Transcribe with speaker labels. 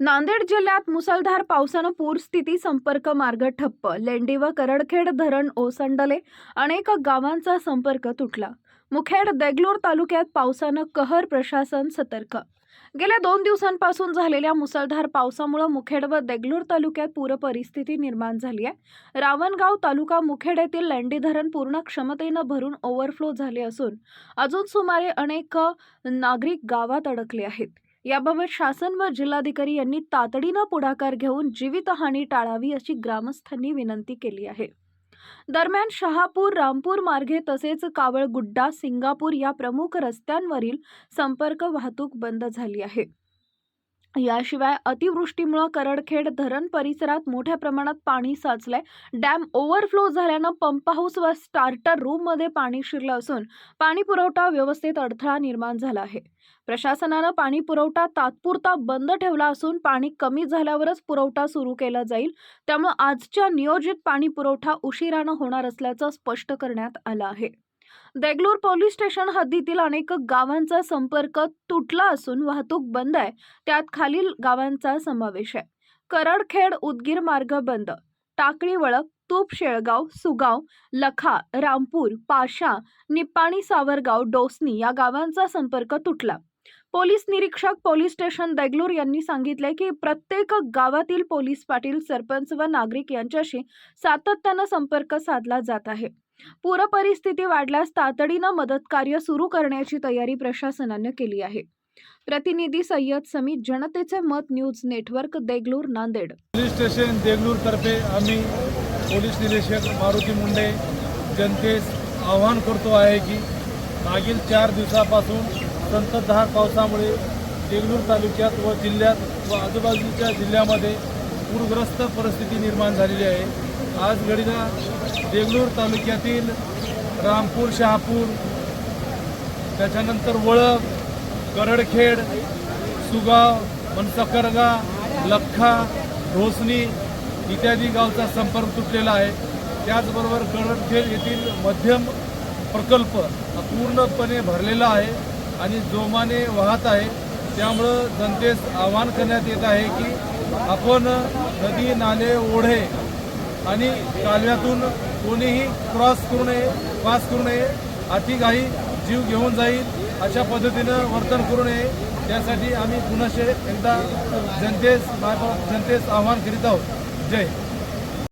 Speaker 1: नांदेड जिल्ह्यात मुसळधार पावसानं पूरस्थिती संपर्क मार्ग ठप्प. लेंडी व करडखेड धरण ओसंडले. अनेक गावांचा संपर्क तुटला. मुखेड देगलूर तालुक्यात पावसानं कहर प्रशासन सतर्क. गेल्या दोन दिवसांपासून झालेल्या मुसळधार पावसामुळे मुखेड व देगलूर तालुक्यात पूरपरिस्थिती निर्माण झाली आहे. रावणगाव तालुका मुखेड येथील लेंडी धरण पूर्ण क्षमतेनं भरून ओव्हरफ्लो झाले असून अजून सुमारे अनेक नागरिक गावात अडकले आहेत. याबाबत शासन व जिल्हाधिकारी यांनी तातडीनं पुढाकार घेऊन जीवितहानी टाळावी अशी ग्रामस्थांनी विनंती केली आहे. दरम्यान शहापूर रामपूर मार्गे तसेच कावळगुड्डा सिंगापूर या प्रमुख रस्त्यांवरील संपर्क वाहतूक बंद झाली आहे. याशिवाय अतिवृष्टीमुळं करडखेड धरण परिसरात मोठ्या प्रमाणात पाणी साचलंय. डॅम ओव्हरफ्लो झाल्यानं पंप हाऊस व स्टार्टर रूममध्ये पाणी शिरलं असून पाणी पुरवठा व्यवस्थेत अडथळा निर्माण झाला आहे. प्रशासनानं पाणी पुरवठा तात्पुरता बंद ठेवला असून पाणी कमी झाल्यावरच पुरवठा सुरू केला जाईल. त्यामुळे आजच्या नियोजित पाणी पुरवठा उशिरानं होणार असल्याचं स्पष्ट करण्यात आलं आहे. देगलूर पोलीस स्टेशन हद्दीतील अनेक गावांचा संपर्क तुटला असून वाहतूक बंद आहे. त्यात खालील गावांचा समावेश आहे. करडखेड उदगीर मार्ग बंद. टाकळी वळक तूप शेळगाव सुगाव लखा रामपूर पाशा निप्पाणी सावरगाव डोसनी या गावांचा संपर्क तुटला. पोलीस निरीक्षक पोलीस स्टेशन देगलूर यांनी सांगितले की प्रत्येक गावातील पोलीस पाटील सरपंच व नागरिक यांच्याशी सातत्यानं संपर्क साधला जात आहे. पूर परिस्थिती वाढल्यास तातडीनं मदत कार्य सुरू करण्याची तयारी प्रशासनानं केली आहे. प्रतिनिधी सय्यद समीत जनतेचे मत news network Degloor Nanded.
Speaker 2: Police station Degloor तर्फे आम्ही पोलीस निरीक्षक मारुती मुंडे जनतेस आवाहन करतो आहे की मागील चार दिवसापासून संततधार पावसामुळे देगलूर तालुक्यात व जिल्ह्यात व आजूबाजूच्या जिल्ह्यामध्ये पूरग्रस्त परिस्थिती निर्माण झालेली आहे. आज घडीला देगलूर तालुक्यातील रामपूर शहापूर त्याच्यानंतर वळक करडखेड सुगाव मनसकरगा लख्खा ढोसणी इत्यादी गावचा संपर्क तुटलेला आहे. त्याचबरोबर करडखेड येथील मध्यम प्रकल्प पूर्णपणे भरलेला आहे आणि जोमाने वाहत आहे. त्यामुळं जनतेस आवाहन करण्यात येत आहे की आपण नदी नाले ओढे आणि कालव्यातून कोणीही क्रॉस करू नये पास करू नये अतिघाई जीव घेऊन जाईल अशा पद्धतीनं वर्तन करू नये. त्यासाठी आम्ही पुनश्च एकदा जनतेस जनतेस आवाहन करीत आहोत. जय.